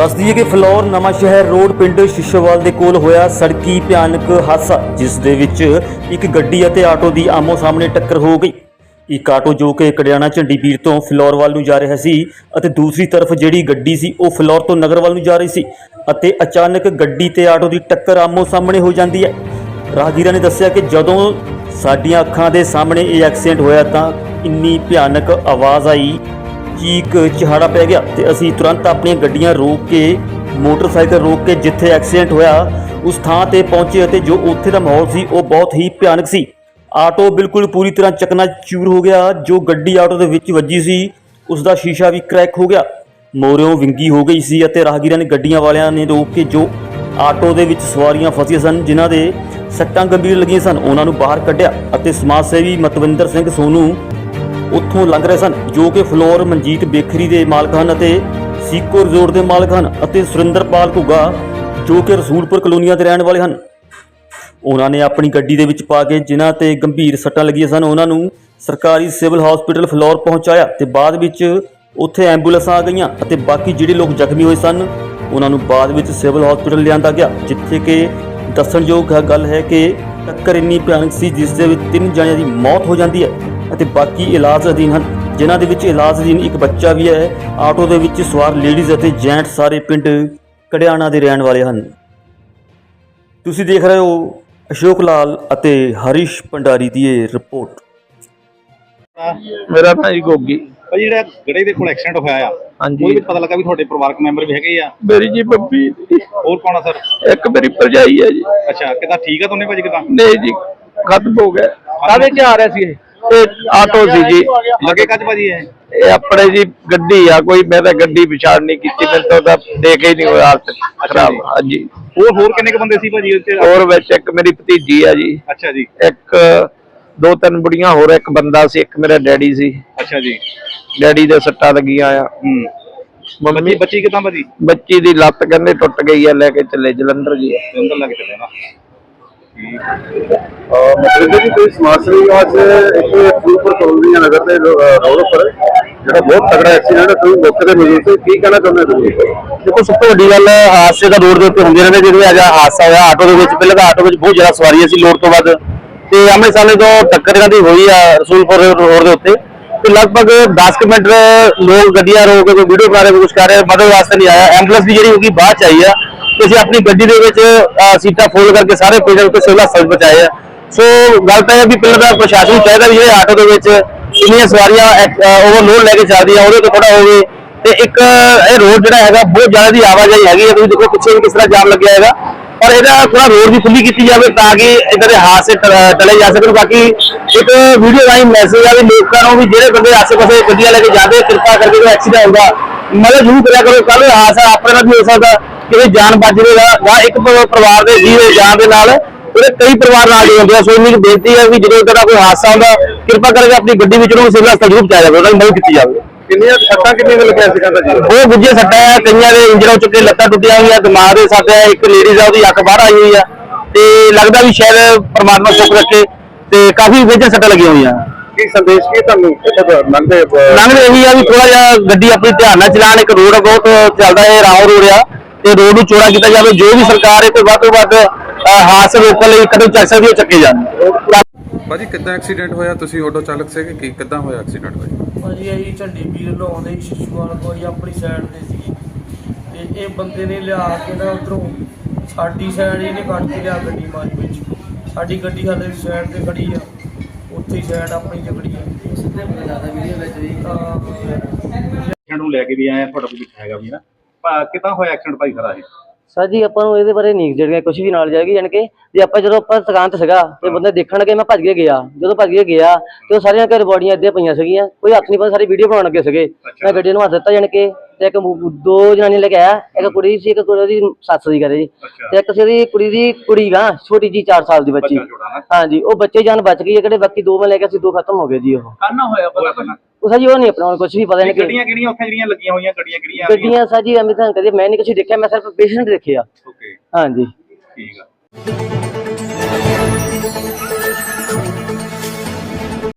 ਦੱਸ ਦਈਏ ਕਿ ਫਲੋਰ ਨਵਾਂ ਸ਼ਹਿਰ ਰੋਡ ਪਿੰਡ ਸ਼ਿਸ਼ੋਵਾਲ ਦੇ ਕੋਲ ਹੋਇਆ ਸੜਕੀ ਭਿਆਨਕ ਹਾਦਸਾ, ਜਿਸ ਦੇ ਵਿੱਚ ਇੱਕ ਗੱਡੀ ਅਤੇ ਆਟੋ ਦੀ ਆਮੋ ਸਾਹਮਣੇ ਟੱਕਰ ਹੋ ਗਈ। ਇੱਕ ਆਟੋ ਜੋ ਕਿ ਕੜਿਆਣਾ ਝੰਡੀਪੀਰ ਤੋਂ ਫਲੋਰ ਵੱਲ ਨੂੰ ਜਾ ਰਿਹਾ ਸੀ ਅਤੇ ਦੂਸਰੀ ਤਰਫ ਜਿਹੜੀ ਗੱਡੀ ਸੀ, ਉਹ ਫਲੋਰ ਤੋਂ ਨਗਰ ਵੱਲ ਨੂੰ ਜਾ ਰਹੀ ਸੀ ਅਤੇ ਅਚਾਨਕ ਗੱਡੀ ਤੇ ਆਟੋ ਦੀ ਟੱਕਰ ਆਮੋ ਸਾਹਮਣੇ ਹੋ ਜਾਂਦੀ ਹੈ। ਰਾਹਗੀਰਾਂ ਨੇ ਦੱਸਿਆ ਕਿ ਜਦੋਂ ਸਾਡੀਆਂ ਅੱਖਾਂ ਦੇ ਸਾਹਮਣੇ ਇਹ ਐਕਸੀਡੈਂਟ ਹੋਇਆ ਤਾਂ ਇੰਨੀ ਭਿਆਨਕ ਆਵਾਜ਼ ਆਈ। ਚੀਕ ਚਿਹਾੜਾ ਪੈ ਗਿਆ ਤੇ ਅਸੀਂ ਤੁਰੰਤ ਆਪਣੀਆਂ ਗੱਡੀਆਂ ਰੋਕ ਕੇ, ਮੋਟਰਸਾਈਕਲ ਰੋਕ ਕੇ ਜਿੱਥੇ ਐਕਸੀਡੈਂਟ ਹੋਇਆ, ਉਸ ਥਾਂ ਤੇ ਪਹੁੰਚੇ ਅਤੇ ਜੋ ਉੱਥੇ ਦਾ ਮਾਹੌਲ ਸੀ, ਉਹ ਬਹੁਤ ਹੀ ਭਿਆਨਕ ਸੀ। ਆਟੋ ਬਿਲਕੁਲ ਪੂਰੀ ਤਰ੍ਹਾਂ ਚਕਨਾ ਚੂਰ ਹੋ ਗਿਆ, ਜੋ ਗੱਡੀ ਆਟੋ ਦੇ ਵਿੱਚ ਵੱਜੀ ਸੀ, ਉਸ ਦਾ ਸ਼ੀਸ਼ਾ ਵੀ ਕ੍ਰੈਕ ਹੋ ਗਿਆ। ਮੋਰਿਓ ਵਿੰਗੀ ਹੋ ਗਈ ਸੀ ਅਤੇ ਰਾਹਗੀਰਾਂ ਨੇ ਗੱਡੀਆਂ ਵਾਲਿਆਂ ਨੇ ਰੋਕ ਕੇ ਜੋ ਆਟੋ ਦੇ ਵਿੱਚ ਸਵਾਰੀਆਂ ਫਸੀਆਂ ਸਨ, ਜਿਨ੍ਹਾਂ ਦੇ ਸੱਟਾਂ ਗੰਭੀਰ ਲੱਗੀਆਂ ਸਨ, ਉਹਨਾਂ ਨੂੰ ਬਾਹਰ ਕੱਢਿਆ ਅਤੇ ਸਮਾਜ ਸੇਵੀ ਮਤਵਿੰਦਰ ਸਿੰਘ ਸੋਨੂ ਉੱਥੋਂ ਲੰਘ ਰਹੇ ਸਨ, ਜੋ ਕਿ ਫਲੋਰ ਮਨਜੀਤ ਬੇਖਰੀ ਦੇ ਮਾਲਕ ਹਨ ਅਤੇ ਸੀਕੋ ਰਿਜ਼ੋਰਟ ਦੇ ਮਾਲਕ ਹਨ ਅਤੇ ਸੁਰਿੰਦਰਪਾਲ ਘੁੱਗਾ, ਜੋ ਕਿ ਰਸੂਲਪੁਰ ਕਲੋਨੀਆਂ ਦੇ ਰਹਿਣ ਵਾਲੇ ਹਨ। ਉਹਨਾਂ ਨੇ ਆਪਣੀ ਗੱਡੀ ਦੇ ਵਿੱਚ ਪਾ ਕੇ ਜਿਨ੍ਹਾਂ ਤੇ ਗੰਭੀਰ ਸੱਟਾਂ ਲੱਗੀਆਂ ਸਨ, ਉਹਨਾਂ ਨੂੰ ਸਰਕਾਰੀ ਸਿਵਲ ਹਸਪੀਟਲ ਫਲੋਰ ਪਹੁੰਚਾਇਆ ਤੇ ਬਾਅਦ ਵਿੱਚ ਉੱਥੇ ਐਂਬੂਲੈਂਸਾਂ ਆ ਗਈਆਂ ਅਤੇ ਬਾਕੀ ਜਿਹੜੇ ਲੋਕ ਜ਼ਖਮੀ ਹੋਏ ਸਨ, ਉਹਨਾਂ ਨੂੰ ਬਾਅਦ ਵਿੱਚ ਸਿਵਲ ਹਸਪੀਟਲ ਲਿਆਂਦਾ ਗਿਆ, ਜਿੱਥੇ ਕਿ ਦੱਸਣਯੋਗ ਗੱਲ ਹੈ ਕਿ ਟੱਕਰ ਇੰਨੀ ਭਿਆਨਕ ਸੀ ਜਿਸ ਦੇ ਵਿੱਚ ਤਿੰਨ ਜਣਿਆਂ ਦੀ ਮੌਤ ਹੋ ਜਾਂਦੀ ਹੈ। ਅਤੇ ਬਾਕੀ ਇਲਾਜ ਅਧੀਨ ਹਨ ਜਿਨ੍ਹਾਂ ਦੇ ਵਿੱਚ ਇਲਾਜ ਅਧੀਨ ਇੱਕ ਬੱਚਾ ਵੀ ਹੈ। ਆਟੋ ਦੇ ਵਿੱਚ ਸਵਾਰ ਲੇਡੀਜ਼ ਅਤੇ ਜੈਂਟ ਸਾਰੇ ਪਿੰਡ ਕੜਿਆਣਾ ਦੇ ਰਹਿਣ ਵਾਲੇ ਹਨ। ਤੁਸੀਂ ਦੇਖ ਰਹੇ ਹੋ ਅਸ਼ੋਕ ਲਾਲ ਅਤੇ ਹਰੀਸ਼ ਭੰਡਾਰੀ ਦੀ ਇਹ ਰਿਪੋਰਟ। ਮੇਰਾ ਨਾਂ ਜੀ ਗੋਗੀ। ਭਾਜੀ ਜਿਹੜਾ ਗੜੇ ਦੇ ਕੋਲ ਐਕਸੀਡੈਂਟ ਹੋਇਆ ਆ ਹਾਂਜੀ। ਉਹਦੇ ਵਿੱਚ ਪਤਾ ਲੱਗਾ ਵੀ ਤੁਹਾਡੇ ਪਰਿਵਾਰਕ ਮੈਂਬਰ ਵੀ ਹੈਗੇ ਆ? ਮੇਰੀ ਜੀ ਬੱਬੀ ਹੋਰ ਕੌਣ ਆ ਸਰ? ਇੱਕ ਮੇਰੀ ਭਰਜਾਈ ਹੈ ਜੀ। ਅੱਛਾ ਕਿਦਾਂ ਠੀਕ ਆ ਦੋਨੇ ਭਾਜੀ ਕਿਦਾਂ? ਨਹੀਂ ਜੀ ਖਤਮ ਹੋ ਗਿਆ। ਕਾਹਦੇ ਚ ਆ ਰਿਹਾ ਸੀ ਇਹ? ਆਟੋ ਸੀ ਜੀ ਲੱਗੇ ਕੱਜ ਭਾਜੀ ਇਹ? ਇਹ ਆਪਣੇ ਜੀ ਗੱਡੀ ਆ ਕੋਈ ਮੈਂ ਤਾਂ ਗੱਡੀ ਵਿਚਾਰ ਨਹੀਂ ਕੀਤੀ ਮੈਨੂੰ ਤਾਂ ਉਹਦਾ ਦੇਖ ਹੀ ਨਹੀਂ ਹੋਇਆ ਹਾਲਤ ਖਰਾਬ। ਜੀ। ਹਾਂਜੀ। ਹੋਰ ਹੋਰ ਕਿੰਨੇ ਕ ਬੰਦੇ ਸੀ ਭਾਜੀ ਉੱਥੇ? ਹੋਰ ਵਿੱਚ ਇੱਕ ਮੇਰੀ ਭਤੀਜੀ ਆ ਜੀ। ਅੱਛਾ ਜੀ। ਇੱਕ ਦੋ ਤਿੰਨ ਬੁੜੀਆਂ ਹੋਰ ਇੱਕ ਬੰਦਾ ਸੀ ਇੱਕ ਮੇਰਾ ਡੈਡੀ ਸੀ। ਅੱਛਾ ਜੀ। ਡੈਡੀ ਦੇ ਸੱਟਾਂ ਲੱਗੀਆਂ ਆ। ਹੂੰ। ਮੰਮੀ ਬੱਚੀ ਬੱਚੀ ਕਿਦਾਂ ਭਾਜੀ? ਬੱਚੀ ਦੀ ਲੱਤ ਕਹਿੰਦੇ ਟੁੱਟ ਗਈ ਆ ਲੈ ਕੇ ਚੱਲੇ ਜਲੰਧਰ ਜੀ। ਅੰਦਰ ਲੱਗ ਚੱਲੇ ਨਾ। ਮਤਲਬ ਕਿ ਕੋਈ ਸਮਾਜ ਸੇਵੀ ਅੱਜ ਇੱਥੇ ਫੂਲਪੁਰ ਕਲੋਨੀ ਨਗਰ ਦੇ ਰੋਡ ਉੱਪਰ, ਜਿਹੜਾ ਬਹੁਤ ਤਗੜਾ ਐਕਸੀਡੈਂਟ ਤੁਸੀਂ ਮੌਕੇ ਤੇ ਮੌਜੂਦ ਸੀ। ਕੀ ਕਹਿਣਾ ਚਾਹੁੰਦੇ ਤੁਸੀਂ? ਦੇਖੋ, ਸਭ ਤੋਂ ਵੱਡੀ ਗੱਲ ਹਾਦਸੇ ਦਾ ਰੋਡ ਦੇ ਉੱਤੇ ਹੁੰਦੇ ਰਹਿੰਦੇ, ਜਿਹੜੇ ਅੱਜ ਹਾਦਸਾ ਹੋਇਆ ਆਟੋ ਦੇ ਵਿੱਚ। ਪਹਿਲਾਂ ਤਾਂ ਆਟੋ ਵਿੱਚ ਬਹੁਤ ਜ਼ਿਆਦਾ ਸਵਾਰੀਆਂ ਸੀ ਲੋਡ ਤੋਂ ਬਾਅਦ। ਤੇ ਆਮਣੇ ਸਾਹਮਣੇ ਤੋਂ ਟੱਕਰ ਇਹਨਾਂ ਦੀ ਹੋਈ ਆ ਰਸੂਲਪੁਰ ਰੋਡ ਦੇ ਉੱਤੇ, ਤੇ ਲਗਭਗ 10 ਕੁ ਮਿੰਟ ਲੋਕ ਗੱਡੀਆਂ ਰੋਕ ਕੇ ਕੋਈ ਵੀਡੀਓ ਬਣਾ ਰਹੇ ਕੁਝ ਕਰ ਰਹੇ ਮਦਦ ਵਾਸਤੇ ਨਹੀਂ ਆਇਆ। ਐਂਬੂਲੈਂਸ ਵੀ ਜਿਹੜੀ ਹੋਗੀ ਬਾਅਦ ਚ ਆਈ ਆ। ਤੇ ਅਸੀਂ ਆਪਣੀ ਗੱਡੀ ਦੇ ਵਿੱਚ ਸੀਟਾਂ ਫੋਲਡ ਕਰਕੇ ਸਾਰੇ ਪੇਸ਼ੈਂਟ ਉੱਤੇ ਸਿਵਲ ਹਸਪਤਾਲ ਪਹੁੰਚਾਏ ਆ। ਸੋ ਗੱਲ ਤਾਂ ਇਹ ਆ ਵੀ ਪਹਿਲਾਂ ਤਾਂ ਪ੍ਰਸ਼ਾਸਨ ਚਾਹੀਦਾ ਵੀ ਜਿਹੜੇ ਆਟੋ ਦੇ ਵਿੱਚ ਇੰਨੀਆਂ ਸਵਾਰੀਆਂ ਓਵਰਲੋਡ ਲੈ ਕੇ ਚੱਲਦੀਆਂ ਉਹਦੇ ਤੋਂ ਥੋੜਾ ਹੋਵੇ। ਤੇ ਇੱਕ, ਇਹ ਰੋਡ ਜਿਹੜਾ ਹੈਗਾ, ਬਹੁਤ ਜ਼ਿਆਦਾ ਦੀ ਆਵਾਜਾਈ ਹੈਗੀ ਹੈ ਤੁਸੀਂ ਦੇਖੋ ਪਿੱਛੇ ਵੀ ਕਿਸ ਤਰ੍ਹਾਂ ਜਾਮ ਲੱਗਿਆ ਹੈਗਾ। ਪਰ ਇਹਦਾ ਥੋੜਾ ਰੋਡ ਵੀ ਖੁੱਲੀ ਕੀਤੀ ਜਾਵੇ ਤਾਂ ਕਿ ਇਦਾਂ ਦੇ ਹਾਦਸੇ ਟਲੇ ਜਾ ਸਕਣ। ਬਾਕੀ ਇੱਕ ਵੀਡੀਓ ਰਾਹੀਂ ਮੈਸੇਜ ਆ ਵੀ ਲੋਕਾਂ ਨੂੰ ਵੀ ਜਿਹੜੇ ਬੰਦੇ ਆਸੇ-ਪਾਸੇ ਗੱਡੀਆਂ ਲੈ ਕੇ ਜਾਂਦੇ ਕਿਰਪਾ ਕਰਕੇ ਕੋਈ ਐਕਸੀਡੈਂਟ ਹੁੰਦਾ, ਮਦਦ ਜ਼ਰੂਰ ਕਰਿਆ ਕਰੋ। ਕੱਲ ਹਾਦਸਾ ਆਪਣੇ ਨਾਲ ਵੀ ਹੋ ਸਕਦਾ। ਕਿਸੇ ਜਾਨ ਬਚ ਜਾਵੇਗਾ ਜਾਂ ਇੱਕ ਪਰਿਵਾਰ ਦੇ ਜੀਵ ਦੇ ਜਾਨ ਦੇ ਨਾਲ ਉਹਦੇ ਕਈ ਪਰਿਵਾਰ ਨਾਲ ਜੁੜੇ ਹੁੰਦੇ ਆ। ਸੋ ਇੰਨੀ ਬੇਨਤੀ ਹੈ ਵੀ ਜਦੋਂ ਇਦਾਂ ਦਾ ਕੋਈ ਹਾਦਸਾ ਹੁੰਦਾ ਕਿਰਪਾ ਕਰਕੇ ਆਪਣੀ ਗੱਡੀ ਵਿੱਚ ਉਹਨੂੰ ਸਿਵਲ ਹਸਪਤਾਲ ਜ਼ਰੂਰ ਪਹੁੰਚਾਇਆ ਜਾਵੇ ਉਹਦਾ ਮਦਦ ਕੀਤੀ ਜਾਵੇ। ਕਿੰਨੀਆਂ ਸੱਟਾਂ ਕਿੰਨੀਆਂ ਲੱਗੀਆਂ ਸੀ ਕਹਿੰਦਾ ਜੀ? ਉਹ ਗੁੱਜੇ ਸੱਟਾਂ ਆ ਕਈਆਂ ਦੇ ਇੰਜਰ ਹੋ ਚੁੱਕੇ ਲੱਤਾਂ ਟੁੱਟੀਆਂ ਹੋਈਆਂ ਦਿਮਾਗ ਦੇ ਸੱਟ ਆ ਇੱਕ ਲੇਡੀਜ਼ ਆ ਉਹਦੀ ਅੱਖ ਬਾਹਰ ਆਈ ਹੋਈ ਆ। ਤੇ ਲੱਗਦਾ ਵੀ ਸ਼ਾਇਦ ਪਰਮਾਤਮਾ ਸੁੱਖ ਰੱਖੇ ਤੇ ਕਾਫੀ ਮੇਜਰ ਸੱਟਾਂ ਲੱਗੀਆਂ ਹੋਈਆਂ। ਕੀ ਸੰਦੇਸ਼ ਕੀ ਤੁਹਾਨੂੰ ਲੰਘਦੇ ਲੰਘਦੇ ਇਹੀ ਆ ਵੀ ਥੋੜਾ ਜਿਹਾ ਗੱਡੀ ਆਪਣੀ ਧਿਆਨ ਨਾਲ ਚਲਾਣ ਇੱਕ ਰੋਡ ਬਹੁਤ ਚੱਲਦਾ ਹੈ ਰਾਉ ਰੋਡ ਆ। ਤੇ ਰੋਡ ਨੂੰ ਚੌੜਾ ਕੀਤਾ ਜਾਵੇ ਜੋ ਵੀ ਸਰਕਾਰ ਇਹ ਤੇ ਵੱਧ ਤੋਂ ਵੱਧ ਹਾਦਸੇ ਰੋਕਣ ਲਈ ਕਦਮ ਚੱਕ ਸਕਦੀ ਹੈ ਉਹ ਚੱਕੇ ਜਾਣ। ਭਾਜੀ ਕਿੱਦਾਂ ਐਕਸੀਡੈਂਟ ਹੋਇਆ? ਤੁਸੀਂ ਆਟੋ ਚਾਲਕ ਸੀਗੇ ਕੀ ਕਿੱਦਾਂ ਹੋਇਆ ਐਕਸੀਡੈਂਟ ਭਾਜੀ? ਭਾਜੀ ਅਸੀਂ ਝੰਡੀ ਵੀਰ ਲਾਉਂਦੇ ਸੀ ਸ਼ਿਸ਼ੂਵਾਲ ਕੋਈ ਆਪਣੀ ਸਾਈਡ ਤੇ ਸੀ। ਤੇ ਇਹ ਬੰਦੇ ਨੇ ਲਿਆ ਕੇ ਨਾ ਉਧਰੋਂ ਸਾਡੀ ਸਾਈਡ ਇਹਨੇ ਕੱਢ ਕੇ ਲਿਆ ਗੱਡੀ ਮਾਰੀ ਵਿੱਚ। ਸਾਡੀ ਗੱਡੀ ਹਾਲੇ ਸਾਈਡ ਤੇ ਖੜੀ ਆ। ਉੱਥੇ ਹੀ ਸਾਈਡ ਆਪਣੀ ਖੜੀ ਆ। ਸਿੱਧੇ ਬੰਦੇ ਜ਼ਿਆਦਾ ਵੀਡੀਓ ਵਿੱਚ ਵੀ ਐਕਸੀਡੈਂਟ ਨੂੰ ਲੈ ਕੇ ਵੀ ਆਏ ਆ ਤੁਹਾਡਾ ਵੀ ਹੈਗਾ ਵੀ ਨਾ? ਕਿਦਾਂ ਹੋਇਆ ਐਕਸੀਡੈਂਟ ਭਾਈ ਖਰਾ ਇਹ? ਸਰ ਜੀ ਆਪਾਂ ਨੂੰ ਇਹਦੇ ਬਾਰੇ ਨਹੀਂ ਜਿਹੜੀਆਂ ਕੁਝ ਵੀ ਨਾਲ ਜਾਏਗੀ ਯਾਨੀ ਕਿ ਜੇ ਆਪਾਂ ਜਦੋਂ ਆਪਾਂ ਦੁਕਾਨ ਤੇ ਸੀਗਾ ਤੇ ਬੰਦੇ ਦੇਖਣ ਲੱਗੇ ਮੈਂ ਭੱਜ ਕੇ ਗਿਆ। ਜਦੋਂ ਭੱਜ ਕੇ ਗਿਆ ਤੇ ਉਹ ਸਾਰੀਆਂ ਘਰ ਬੋਡੀਆਂ ਇੱਦਾਂ ਪਈਆਂ ਸੀਗੀਆਂ। ਕੋਈ ਹੱਥ ਨਹੀਂ ਪਾ ਸਾਰੀ ਵੀਡੀਓ ਬਣਾਉਣ ਲੱਗੇ ਸੀਗੇ। ਮੈਂ ਗੱਡੀ ਨੂੰ ਹੱਥ ਦਿੱਤਾ ਯਾਨੀ ਕਿ ਤੇ ਇੱਕ ਦੋ ਜਨਾਨੀਆਂ ਲੈ ਕੇ ਆਇਆ। ਇੱਕ ਕੁੜੀ ਸੀ ਇੱਕ ਕੁੜੀ ਦੀ ਸੱਸ ਦੀ ਕਰੇ ਜੀ। ਤੇ ਇੱਕ ਸੀ ਕੁੜੀ ਦੀ ਕੁੜੀ ਗਾ ਛੋਟੀ ਜੀ 4 ਸਾਲ ਦੀ ਬੱਚੀ। ਹਾਂਜੀ ਉਹ ਬੱਚੇ ਜਾਨ ਬਚ ਗਈ ਹੈ ਕਿਹੜੇ ਬਾਕੀ ਦੋ ਮੈਂ ਲੈ ਕੇ ਸੀ ਦੋ ਖਤਮ ਹੋ ਗਏ ਜੀ ਉਹ। ਕਾਨਾ ਹੋਇਆ ਪਤਾ ਉਹ ਸਰ ਜੀ ਉਹ ਨਹੀਂ ਆਪਣਾ ਕੁਝ ਵੀ ਪਤਾ ਨਹੀਂ ਕਿ ਗੱਡੀਆਂ ਕਿਹੜੀਆਂ ਉੱਥੇ ਜਿਹੜੀਆਂ ਲੱਗੀਆਂ ਹੋਈਆਂ ਗੱਡੀਆਂ ਕਿਹੜੀਆਂ ਗੱਡੀਆਂ ਸਰ ਜੀ ਅਮਿਤ ਕਦੇ ਮੈਂ ਨਹੀਂ ਕੁਝ ਦੇਖਿਆ ਮੈਂ ਸਿਰਫ ਪੇਸ਼ੈਂਟ ਦੇਖਿਆ ਓਕੇ ਹਾਂਜੀ। ਠੀਕ ਆ।